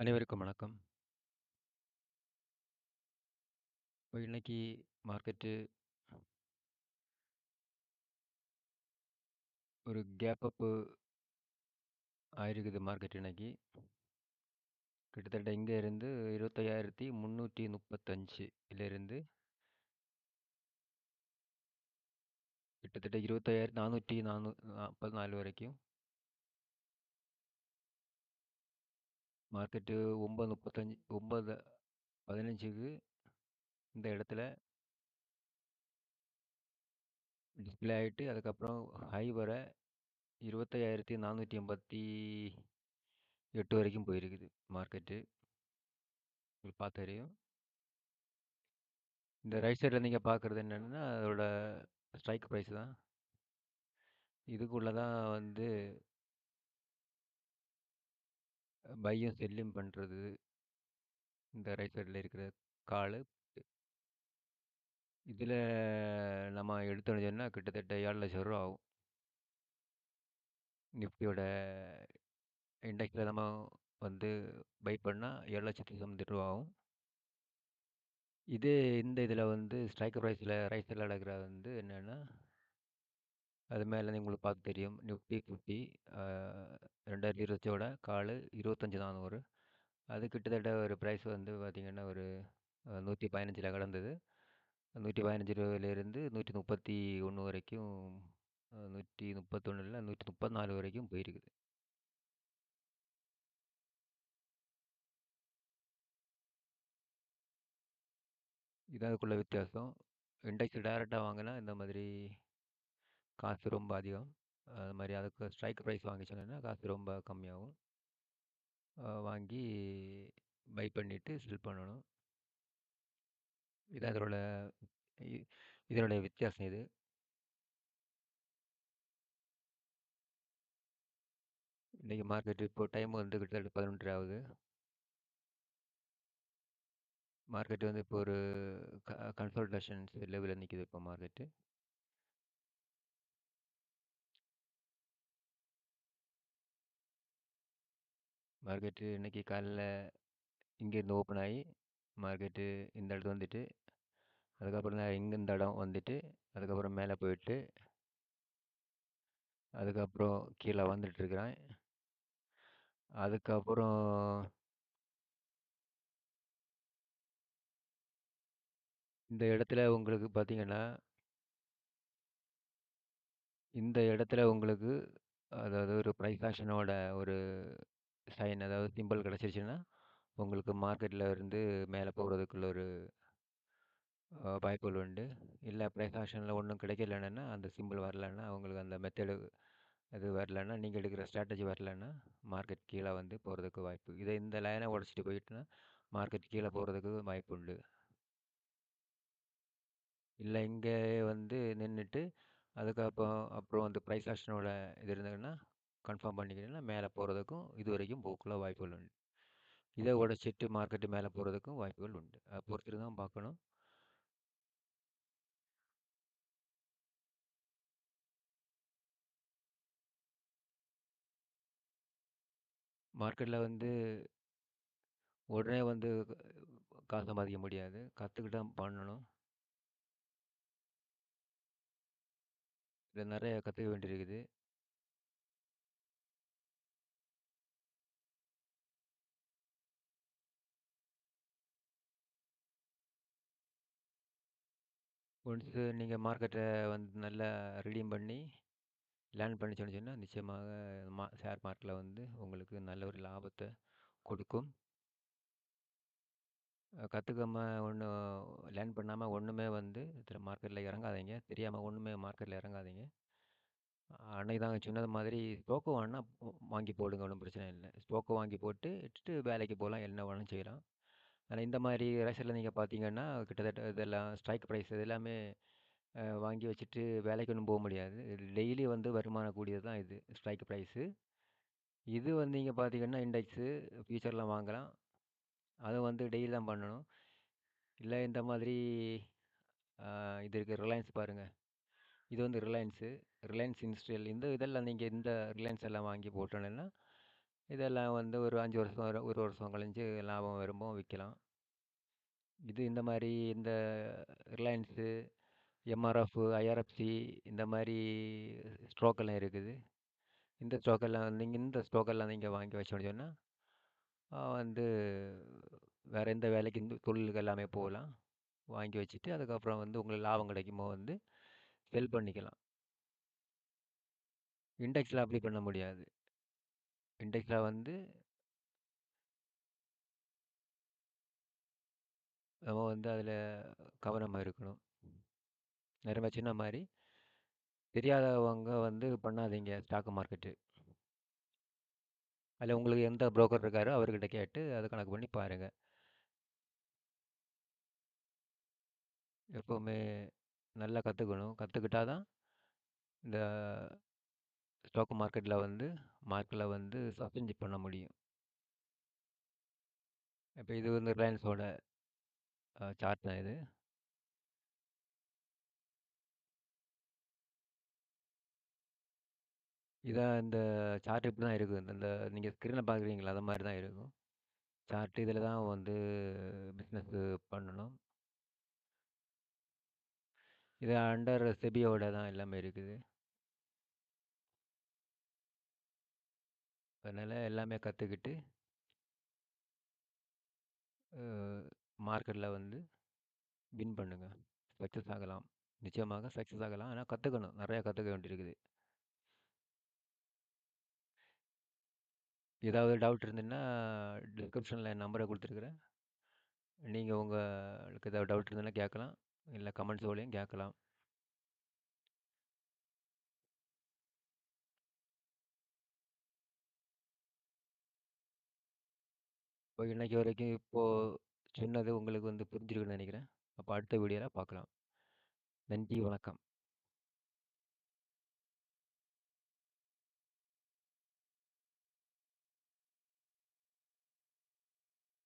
அனைவருக்கும் வணக்கம். இப்ப இன்னைக்கு மார்க்கெட்டு ஒரு கேப் அப்பு ஆயிருக்குது மார்க்கெட் இன்னைக்கு. கிட்டத்தட்ட இங்க இருந்து 25,335 இலிருந்து கிட்டத்தட்ட 25,444 வரைக்கும். மார்க்கெட்டு 9:35 9:15க்கு இந்த இடத்துல டிஸ்ப்ளே ஆயிட்டு, அதுக்கப்புறம் ஹை வர 25,488 வரைக்கும் போயிருக்குது மார்க்கெட்டு. உங்களுக்கு பார்த்து தெரியும். இந்த ரைட் சைடுல நீங்கள் பார்க்குறது என்னென்னா அதோட ஸ்ட்ரைக் ப்ரைஸ் தான். இதுக்குள்ளே தான் வந்து பையும், செல்லும் பண்ணுறது இந்த ரைட் சைடில் இருக்கிற காலு. இதில் நம்ம எடுத்தோம்னு சொன்னா கிட்டத்தட்ட ரூ. 7,00,000 ஆகும். நிஃப்டியோட இண்டெக்ஸில் நம்ம வந்து பை ஏழு லட்சத்து 7,00,000 ரூபா ஆகும். இதே இந்த இதில் வந்து ஸ்ட்ரைக் ப்ரைஸில் ரைட் சைடில் நடக்கிற வந்து என்னென்னா அது மேலே உங்களுக்கு பார்த்து தெரியும். நிஃப்டி ஃபிஃப்டி ரெண்டாயிரத்தி இருபத்தோட காலு இருபத்தஞ்சி நானூறு அது கிட்டத்தட்ட ஒரு ப்ரைஸ் வந்து பார்த்திங்கன்னா ஒரு நூற்றி பதினஞ்சில் கடந்தது நூற்றி பதினஞ்சு ரூபாயிலேருந்து நூற்றி முப்பத்தி ஒன்று வரைக்கும் நூற்றி முப்பத்தொன்னுல நூற்றி முப்பத்தி நாலு வரைக்கும் போயிருக்குது. இதுதான் அதுக்குள்ள வித்தியாசம். இண்டெக்ஸ் டேரெக்டாக வாங்கினா இந்த மாதிரி காசு ரொம்ப அதிகம். அது மாதிரி அதுக்கு ஸ்ட்ரைக் ப்ரைஸ் வாங்க சொன்னேன்னா காசு ரொம்ப கம்மியாகும். வாங்கி பை பண்ணிவிட்டு செல் பண்ணணும். இது அதோட இதனுடைய வித்தியாசம் இது. இன்றைக்கி மார்க்கெட் இப்போ டைம் வந்து கிட்டத்தட்ட 11:30 ஆகுது. மார்க்கெட் வந்து இப்போ ஒரு க லெவலில் நிற்கிது இப்போ மார்க்கெட்டு. மார்க்கெட்டு இன்னைக்கு காலைல இங்கேருந்து ஓப்பன் ஆகி மார்க்கெட்டு இந்த இடத்துக்கு வந்துட்டு, அதுக்கப்புறம் தான் இங்கே இந்த இடம் வந்துட்டு, அதுக்கப்புறம் மேலே போயிட்டு அதுக்கப்புறம் கீழே வந்துட்டுருக்குறேன் அதுக்கப்புறம் இந்த இடத்துல உங்களுக்கு பார்த்தீங்கன்னா இந்த இடத்துல உங்களுக்கு அதாவது ஒரு ப்ரைகாஷனோட ஒரு சைன் அதாவது சிம்பல் கிடைச்சிருச்சுன்னா, உங்களுக்கு மார்க்கெட்ல இருந்து மேல போறதுக்குள்ள ஒரு அ வாய்ப்புகள் உண்டு. இல்ல பிரைஸ் ஆக்ஷன்ல ஒண்ணும் கிடைக்கலன்னா, அந்த சிம்பல் வரலன்னா, உங்களுக்கு அந்த மெத்தடு இது வரலன்னா, நீங்க எடுக்கிற ஸ்ட்ராட்டஜி வரலன்னா, மார்க்கெட் கீழ வந்து போறதுக்கு வாய்ப்பு. இத இந்த லைன உடைச்சிட்டு போயிட்டுனா, மார்க்கெட் கீழ போறதுக்கு வாய்ப்பு உண்டு. இல்ல இங்கே வந்து நின்னுட்டு, அதுக்கப்புறம் அப்புறம் வந்து ப்ரைஸ் ஆக்ஷனோட இது இருந்ததுன்னா, கன்ஃபார்ம் பண்ணிக்கிறீங்கன்னா, மேல போறதுக்கும் இதுவரைக்கும் போகக்குள்ள வாய்ப்புகள் உண்டு. இத உடைச்சிட்டு மார்க்கெட் மேல போறதுக்கும் வாய்ப்புகள் உண்டு. அத பொறுத்துட்டு தான் பார்க்கணும். மார்க்கெட்ல வந்து உடனே வந்து காசு சம்பாதிக்க முடியாது. கத்துக்கிட்டு தான் பண்ணணும். இதுல நெறைய கத்துக்க வேண்டியிருக்குது. ஒன்ஸு நீங்கள் மார்க்கெட்ட வந்து நல்லா ரீடீம் பண்ணி, லேர்ன் பண்ணி சொன்னா, நிச்சயமாக மா ஷேர் மார்க்கெட்டில் வந்து உங்களுக்கு நல்ல ஒரு லாபத்தை கொடுக்கும். கற்றுக்காம ஒன்று லேர்ன் பண்ணாமல் ஒன்றுமே வந்து மார்க்கெட்டில் இறங்காதீங்க. தெரியாமல் ஒன்றுமே மார்க்கெட்டில் இறங்காதீங்க. அன்னைக்கு தாங்க சொன்னது மாதிரி ஸ்டோக்கு வாங்குனா வாங்கி போடுங்க. ஒன்றும் பிரச்சனை இல்லை ஸ்டோக்க வாங்கி போட்டு இட்டுட்டு வேலைக்கு போகலாம் என்ன வேணாலும் செய்யலாம். ஆனா இந்த மாரி ரேஷனில் நீங்க பார்த்தீங்கன்னா, கிட்டத்தட்ட இதெல்லாம் ஸ்ட்ரைக் ப்ரைஸ் இது எல்லாமே அ வாங்கி வச்சுட்டு வேலைக்கு ஒண்ணும் போ முடியாது. டெய்லி வந்து வருமானம் கூடியது தான் இது ஸ்ட்ரைக் ப்ரைஸு இது வந்து நீங்க பார்த்தீங்கன்னா, இண்டெக்ஸு, ஃபியூச்சர்லாம் வாங்கலாம். அது வந்து டெய்லி தான் பண்ணணும். இல்ல இந்த மாதிரி அ இது இருக்கு ரிலையன்ஸ் பாருங்க. இது வந்து ரிலையன்ஸு, ரிலையன்ஸ் இண்டஸ்ட்ரியல் இந்த இதெல்லாம் நீங்க இந்த ரிலையன்ஸ் எல்லாம் வாங்கி போட்டோனேன்னா, இதெல்லாம் வந்து ஒரு அஞ்சு வருஷம், ஒரு வருஷம் கழிஞ்சு லாபம் வரும்போ விற்கலாம் இது இந்த மாதிரி இந்த ரிலையன்ஸு, எம்ஆர்எஃப், ஐஆர்எஃப்சி இந்த மாதிரி ஸ்டோக்கெல்லாம் இருக்குது. இந்த ஸ்டோக்கெல்லாம் நீங்கள் இந்த ஸ்டோக்கெல்லாம் நீங்கள் வாங்கி வச்சோன்னு சொன்னால் வந்து வேறு எந்த வேலைக்கு இந்த தொழிலுக்கு எல்லாமே போகலாம். வாங்கி வச்சுட்டு, அதுக்கப்புறம் வந்து உங்களுக்கு லாபம் கிடைக்குமோ வந்து செல் பண்ணிக்கலாம். இண்டெக்ஸில் அப்படி பண்ண முடியாது. இண்டெக்ஸ்ல வந்து நம்ம வந்து அதில் கவனமாக இருக்கணும். நேரமே சொன்ன மாதிரி தெரியாதவங்க வந்து பண்ணாதீங்க ஸ்டாக் மார்க்கெட்டு. அதில் உங்களுக்கு எந்த புரோக்கர் இருக்காரோ அவர்கிட்ட கேட்டு அதை கணக்கு பண்ணி பாருங்கள் எப்போவுமே நல்லா கற்றுக்கணும் கற்றுக்கிட்டா தான் இந்த ஸ்டாக் மார்க்கெட்டில் வந்து மார்க்கில் வந்து சப்ஸ்டென்ஸ் பண்ண முடியும். இப்போ இது வந்து ரிலையன்ஸோட சார்ட் தான் இது. இதான் இந்த சார்ட் இப்படி தான் இருக்குது இந்த நீங்கள் ஸ்க்ரீனில் பார்க்குறீங்களா? அது மாதிரி தான் இருக்கும். சார்ட் இதில் தான் வந்து பிஸ்னஸ் பண்ணணும். இது அண்டர் செபியோட தான் எல்லாமே இருக்குது. அதனால எல்லாமே கத்துக்கிட்டு மார்க்கெட்டில் வந்து வின் பண்ணுங்க. சக்ஸஸ் ஆகலாம். நிச்சயமாக சக்ஸஸ் ஆகலாம். ஆனால் கற்றுக்கணும் நிறையா கற்றுக்க வேண்டியிருக்குது. ஏதாவது டவுட் இருந்ததுன்னா, டிஸ்கிரிப்ஷனில் என் நம்பரை கொடுத்துருக்குறேன் நீங்கள் உங்களுக்கு ஏதாவது டவுட் இருந்ததுன்னா கேட்கலாம். இல்லை கமெண்ட்ஸ் வழியும் கேட்கலாம். இப்போ இன்னைக்கு வரைக்கும் இப்போ சொன்னது உங்களுக்கு வந்து புரிஞ்சிருக்குன்னு நினைக்கிறேன் அப்ப அடுத்த வீடியோல பார்க்கலாம். நன்றி, வணக்கம்.